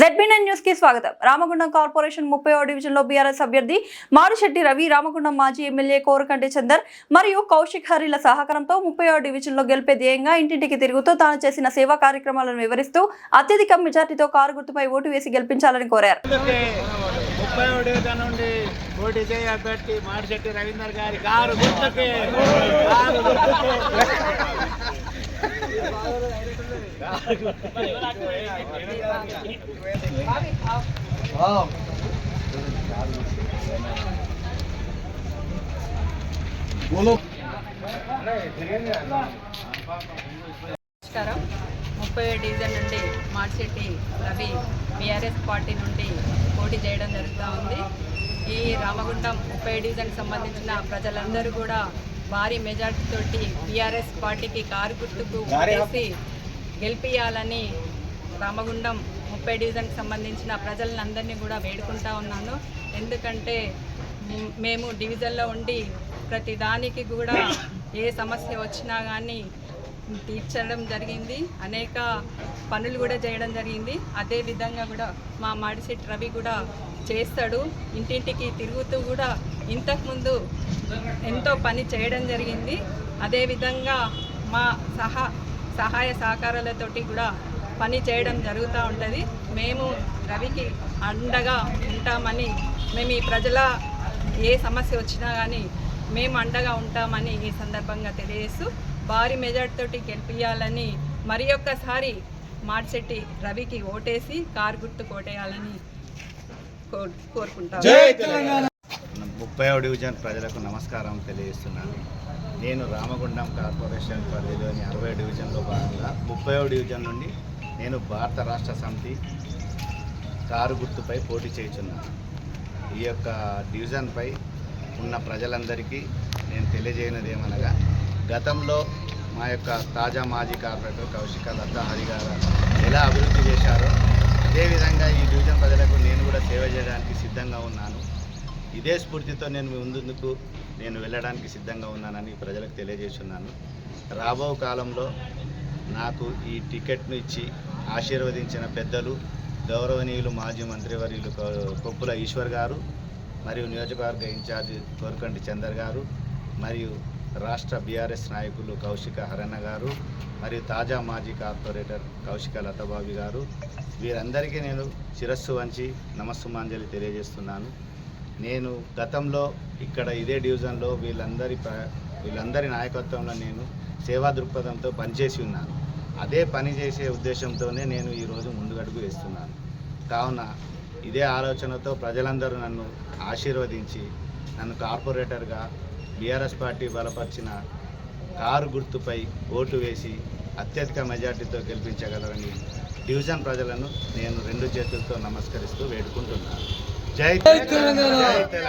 జెడ్బీఎన్ న్యూస్కి స్వాగతం. రామగుండం కార్పొరేషన్ ముప్పై డివిజన్లో బీఆర్ఎస్ అభ్యర్థి మారుశెట్టి రవి రామగుండం మాజీ ఎమ్మెల్యే కోరకంటి చందర్ మరియు కౌశిక్ హరిల సహకారంతో ముప్పై డివిజన్లో గెలిపే ధ్యేయంగా ఇంటింటికి తిరుగుతూ తాను చేసిన సేవా కార్యక్రమాలను వివరిస్తూ అత్యధిక మెజార్టీతో కారు గుర్తుపై ఓటు వేసి గెలిపించాలని కోరారు. పోటీ చేయ అభ్యర్థి మాడిశెట్టి రవీందర్ గారి కారు కారు నమస్కారం. ముప్పై డివిజన్ నుండి మార్చెట్టి రవి బీఆర్ఎస్ పార్టీ నుండి పోటీ చేయడం జరుగుతూ ఉంది. ఈ రామగుండం ముప్పై డివిజన్కి సంబంధించిన ప్రజలందరూ కూడా భారీ మెజార్టీ తోటి బీఆర్ఎస్ పార్టీకి కారు గుర్తుకు వేసి గెలిపియాలని రామగుండం ముప్పై డివిజన్కి సంబంధించిన ప్రజలందరినీ కూడా వేడుకుంటా ఉన్నాను. ఎందుకంటే మేము డివిజన్లో ఉండి ప్రతి దానికి కూడా ఏ సమస్య వచ్చినా కానీ తీర్చడం జరిగింది. అనేక పనులు కూడా చేయడం జరిగింది. అదే విధంగా కూడా మా మాడిసెట్ రవి కూడా చేస్తాడు. ఇంటింటికి తిరుగుతూ కూడా ఇంతకుముందు ఎంతో పని చేయడం జరిగింది. అదేవిధంగా మా సహా సహాయ సహకారాలతోటి కూడా పని చేయడం జరుగుతూ ఉంటుంది. మేము రవికి అండగా ఉంటామని మేము ఈ ప్రజల ఏ సమస్య వచ్చినా కానీ మేము అండగా ఉంటామని ఈ సందర్భంగా తెలియజేస్తూ భారీ మెజార్టీ తోటి గెలిపించాలని మరి ఒక్కసారి మార్చెట్టి రవికి ఓటేసి కారు గుర్తు కోటేయాలని కోరు కోరుకుంటాము ముప్పై డివిజన్ ప్రజలకు నమస్కారం తెలియజేస్తున్నాను. నేను రామగుండం కార్పొరేషన్ పరిధిలోని అరవై డివిజన్లో భాగంగా ముప్పై డివిజన్ నుండి నేను భారత రాష్ట్ర సమితి కారు గుర్తుపై పోటీ చేయుచున్నాను. ఈ యొక్క డివిజన్పై ఉన్న ప్రజలందరికీ నేను తెలియజేయనది ఏమనగా గతంలో మా యొక్క తాజా మాజీ కార్పొరేటర్ కౌశిక దత్తాహరి గారు ఎలా అభివృద్ధి చేశారో అదేవిధంగా ఈ డివిజన్ ప్రజలకు నేను కూడా సేవ చేయడానికి సిద్ధంగా ఉన్నాను. ఇదే స్ఫూర్తితో నేను ముందుకు నేను వెళ్ళడానికి సిద్ధంగా ఉన్నానని ప్రజలకు తెలియజేస్తున్నాను. రాబో కాలంలో నాకు ఈ టికెట్ను ఇచ్చి ఆశీర్వదించిన పెద్దలు గౌరవనీయులు మాజీ మంత్రివర్యులు కొప్పుల ఈశ్వర్ గారు మరియు నియోజకవర్గ ఇన్ఛార్జి కోరకంటి చందర్ గారు మరియు రాష్ట్ర బీఆర్ఎస్ నాయకులు కౌశిక హరణ గారు మరియు తాజా మాజీ కార్పొరేటర్ కౌశిక లతబాబి గారు. వీరందరికీ నేను శిరస్సు వంచి నమస్సుమాంజలి తెలియజేస్తున్నాను. నేను గతంలో ఇక్కడ ఇదే డివిజన్లో వీళ్ళందరి వీళ్ళందరి నాయకత్వంలో నేను సేవా దృక్పథంతో పనిచేసి ఉన్నాను. అదే పని చేసే ఉద్దేశంతోనే నేను ఈరోజు ముందుగడుగు వేస్తున్నాను. కావున ఇదే ఆలోచనతో ప్రజలందరూ నన్ను ఆశీర్వదించి నన్ను కార్పొరేటర్గా బీఆర్ఎస్ పార్టీ బలపరిచిన కారు గుర్తుపై ఓటు వేసి అత్యధిక మెజార్టీతో గెలిపించగలరని డివిజన్ ప్రజలను నేను రెండు చేతులతో నమస్కరిస్తూ వేడుకుంటున్నాను. జై తెలంగాణ!